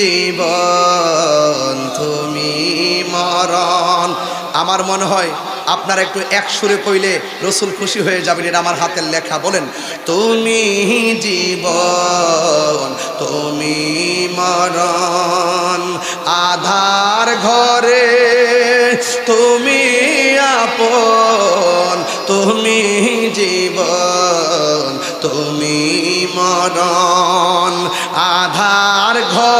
জীবন, তুমি মরণ। আমার মনে হয় আপনারা একটু এক সুরে কইলে রসুল খুশি হয়ে যাবেন, এটা আমার হাতের লেখা। বলেন, তুমি জীবন, তুমি মরণ। আধার ঘরে তুমি আপন, তুমি জীবন, তুমি মরণ। আধার ঘরে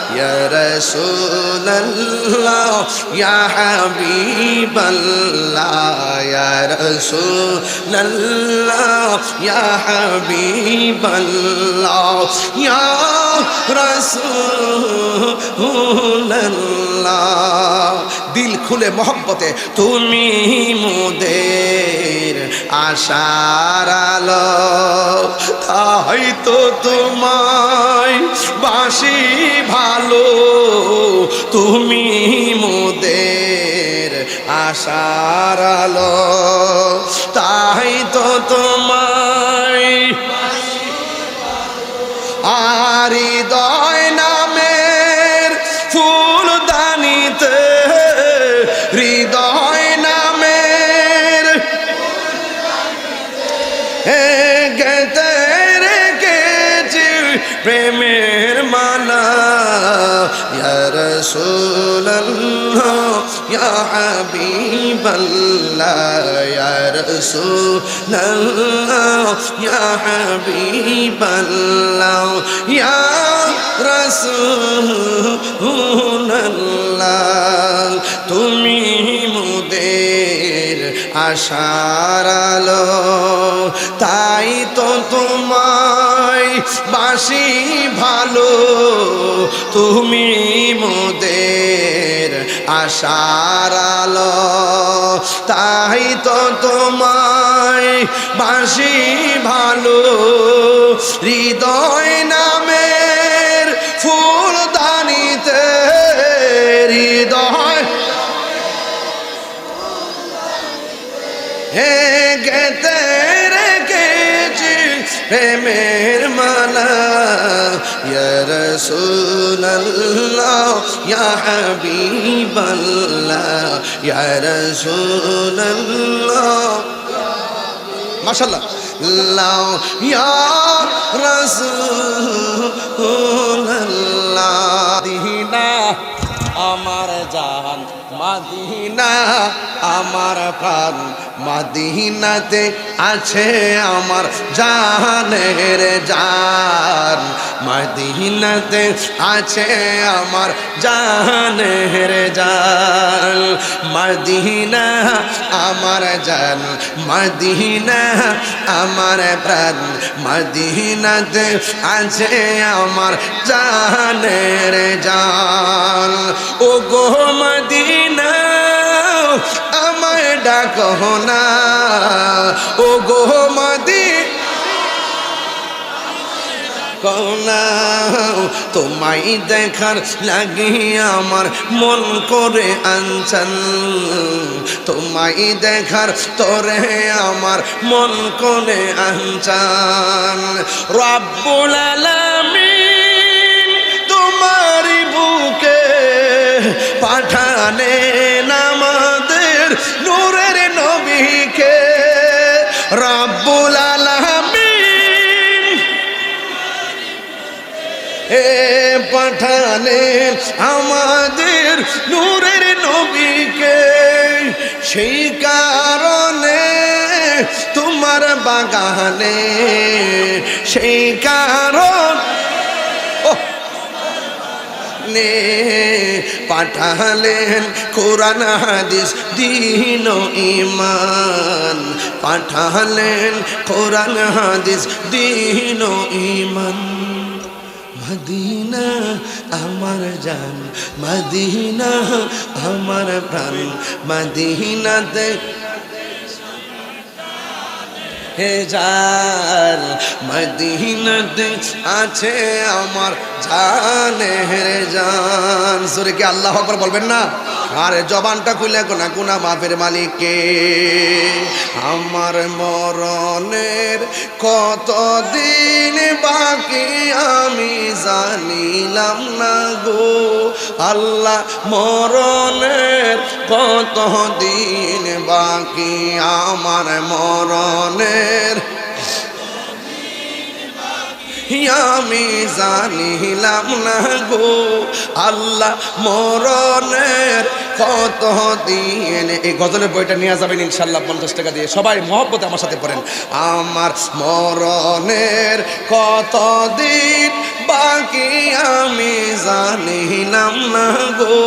কোরআনে ওয়ালা ইয়া রাসূলুল্লাহ ইয়া হাবিবাল্লাহ ইয়া রাসূলুল্লাহ ইয়া হাবিবাল্লাহ ইয়া রাসূলুল্লাহ দিল খুলে মহব্বতে তুমি মোদের আশার আলো তাই তো তোমায় বাসি ভালো তুমি মোদের আশার আলো। তাই তো তোমায় আরি হৃদয় ইয়া রাসূলুল্লাহ, ইয়া হাবিবাল্লাহ, ইয়া রাসূলুল্লাহ, ইয়া হাবিবাল্লাহ, ইয়া রাসূলুল্লাহ। তুমি মোদের আশার আলো, তাই তো তোমায় বাসি ভালো তুমি মোদের আশার আলো। তাই তো তোমায় বাসি ভালো হৃদয় নামের প্রেমের মালা, ইয়া রাসূলুল্লাহ, ইয়া হাবিবাল্লাহ, ইয়া রাসূলুল্লাহ। মাশাআল্লাহ। লাও, ইয়া রাসূলুল্লাহ। দিনা আমার জান, মাদিনা, আমার প্রাণ। মাদিনাতে আছে আমার জানের জান। মাদিনাতে আছে আমার জানের জান। মদিনা আমার জান, মদিনা আমার প্রাণ। মদিনাতে আছে আমার জানের জান। ও গো মদিনা আমায় ডাকো না। ও গো মদিনা কনা তোমায় দেখার লাগি আমার মন করে আনছান। তোমায় দেখার তোরে আমার মন করে আনছান। রব্বুল আলামিন তোমারই নূরের নবীকে রব্বুল আলামিন। এ পাঠালেন আমাদের নূরের নবীকে। সেই কারণে তোমার বাগানে সেই কারণ নে পাঠালেন, কোরআন হাদিস দিন ইমান পাঠালেন, কোরআন হাদিস দিন ইমান মদিনা আমার জান, মদিনা আমার প্রাণ। মদিনাতে যার মদিনাতে আছে আমার জানে হে জান। সুরে কি আল্লাহ আকবার বলবেন না? আরে জবানটা খুলে কোনা গুনা মাফের মালিককে। আমার মরণের কত দিন বাকি আমি জানিলাম না গো। আল্লাহ, মরণের কত দিন বাকি আমার মরণের আমি জানিলাম না গো। আল্লাহ, মরণের কত দিন? এই গজলের বইটা নিয়ে যাবেন ইনশাল্লাহ পঞ্চাশ টাকা দিয়ে। সবাই মহব্বতে আমার সাথে পড়েন। আমার মরণের কত দিন বাকি আমি জানিলাম না গো।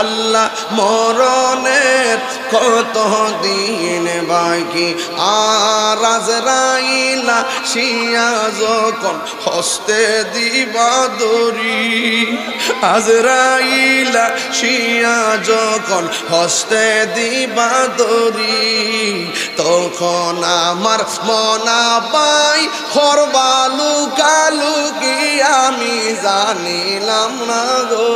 আল্লাহ মরণের কত দিন বাকি আর আজরাইলা শিয়া যখন হস্তে দিবা দরি আজরাইলা শিয়া যখন হস্তে দিবা দরি তখন আমার মনা হরবালু কালু কি আমি জানিলাম না গো।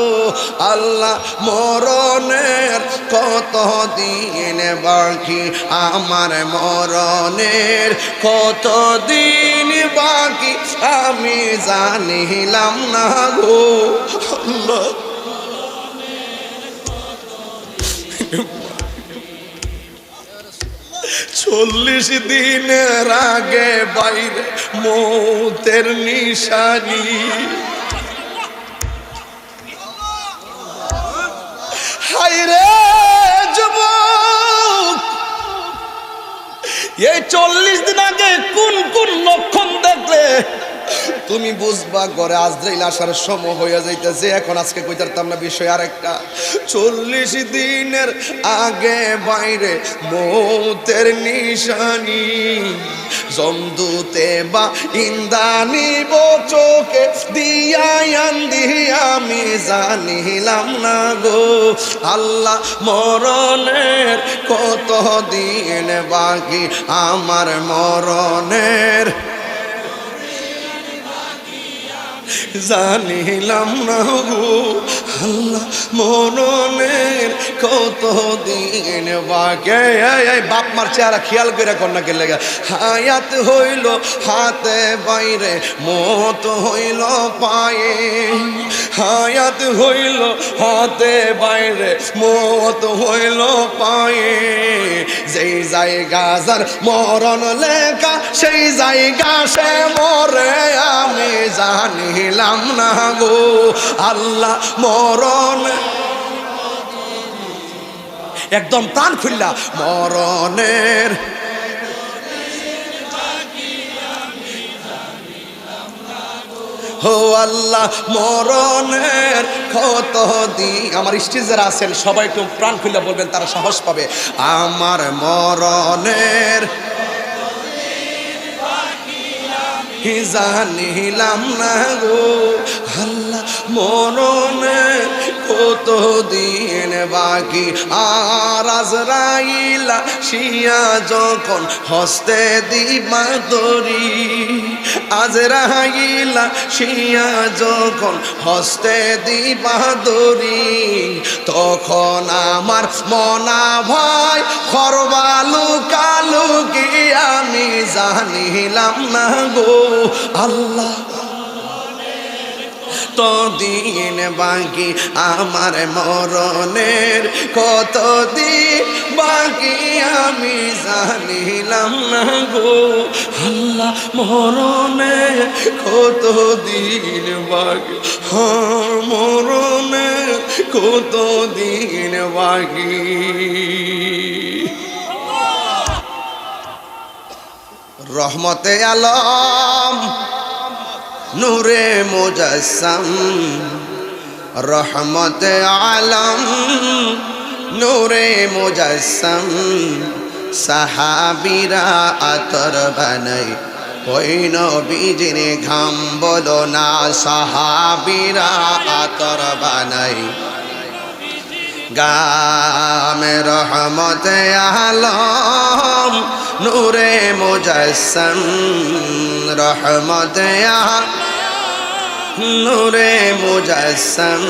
আল্লাহ মরণের কত দিন বাকি, আমার মরণের কত দিন বাকি, আমি জানিলাম না গো। আল্লাহ চল্লিশ দিনের আগে বাইরে মৌতের নিশানি। হাইরে এই চল্লিশ দিন আগে কোন কোন লক্ষণ দেখলে তুমি বুঝবা ঘরে আজরাইল আসার সময় হইয়া যাইতেছে। এখন আজকে কইতারতাম না, বিষয় আর একটা চল্লিশ দিনের আগে বাইরে মৌতের নিশানি, জমদুতে বা ইন্দানি চোখে দিয়ান দিয়া আমি জানিলাম না গো। আল্লাহ মরণের কত দিন বাকি, আমার মরণের জানিলাম না গো আল্লাহ মননের কত দিন বাকে। বাপ মার চেহারা খেয়াল করে কন্যা কে লেগে হায়াত হইল হাতে বাইরে, মত হইল পায়ে। হায়াত হইল হাতে বাইরে, মত হইল পায়ে। যেই জায়গা যার মরণ লেখা, সেই জায়গা সে মরে আমি জানিলাম না গো। আল্লাহ মরণ একদম প্রাণ খুললা, মরণের হো আল্লাহ, মরণের কত দি আমার স্টেজের আছেন, সবাই একটু প্রাণ খুলে বলবেন, তারা সাহস পাবে। আমার মরণের জানিলাম না গো? আল্লাহ, মরণের কত দিন বাকি। আর আজরাইলা শিয়া যখন হস্তে দিবা দরি আজরাইলা শিয়া যখন হস্তে দিবা দরি তখন আমার মনা ভাই খরবালু কালু কি আমি জানিলাম না গো। আল্লাহ দিন বাকি? আমার মরণের কত দিন বাকি? আমি জানিলাম না গো। আল্লাহ, মরণের কত দিন বাকি? হ্যাঁ মরণের কত দিন বাকি? রহমতে আলম। নূরে মুজাসম রহমতে আলম, নূরে মুজাসম সাহাবিরা আতর বানাই, ওই নবীজির ঘাম বলো না, সাহাবিরা আতর বানাই। গামে রহমতে আলম, নূরে মুজাসম রহমতে আলম নূরে মুজাসম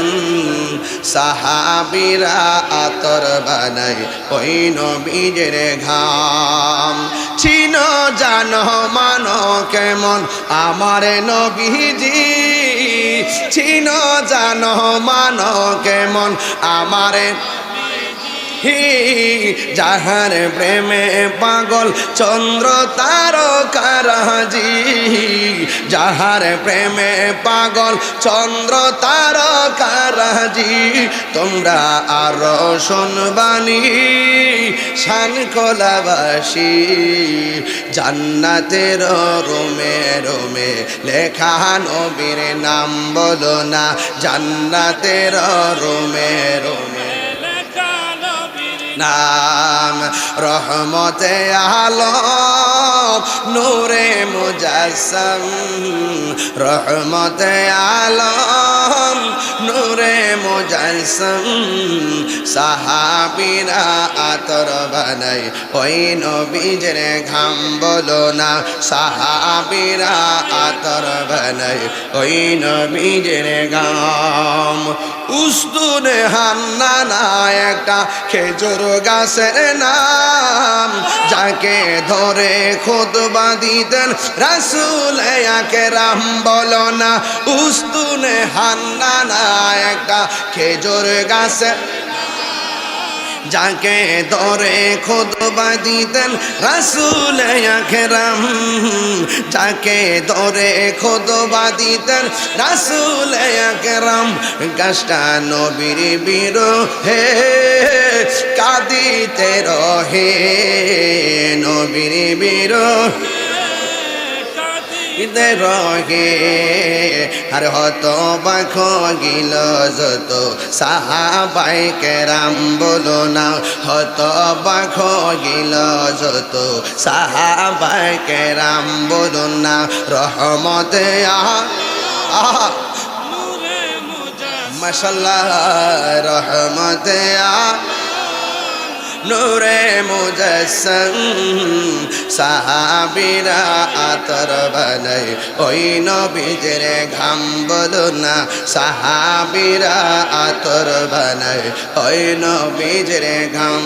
সাহাবিরা আতর বানাই ওই নবীজের ঘাম। ছিন জান, মান কেমন আমার নবীজি? ছিন জান, মান কেমন আমার হি যাহার প্রেমে পাগল চন্দ্র তারকারাজি। যাহার প্রেমে পাগল চন্দ্র তারকারাজি, তোমরা আরও শুনবানি শান কলাবাসী জান্নাতের রোমে রোমে লেখা নবীর নাম বলো না, জান্নাতের রোমে রোমে নাম, রহমতে আলম, নূরে মুজাসম। রহমতে আলম, নূরে মুজাসম। সাহাবিরা আতর বানাই, ওই নবীজের ঘাম বলো না। সাহাবিরা আতর বানাই, ওই নবীজের ঘাম। উস্তুনে হান্না না একটা খেজুর গাছের নাম, যাকে ধরে খোদবা দিতেন রাসুল একে রাম বলো না, উস্তুনে হান্না না একটা খেজুর গাছের যাকে ধরে খোদবা দিতেন রাসুল একরাম যাকে ধরে খোদবা দিতেন রাসুল আখেরাম গাছটা নবীর বীর হে কাদিতে রহে নবীর বীর রহে, আর হত বাখ গিল যত সাহাবাই কেরাম, বলো না, হত বাখ গিল যত সাহাবাই কেরাম, বলো না, রহমতে আহা মাশাল্লাহ, রহমতে আহা নূরে মুজসম, সাহাবিরা আতর বানাই ওই নবীজের ঘাম বলো না, সাহাবিরা আতর বানাই ওই নবীজের ঘাম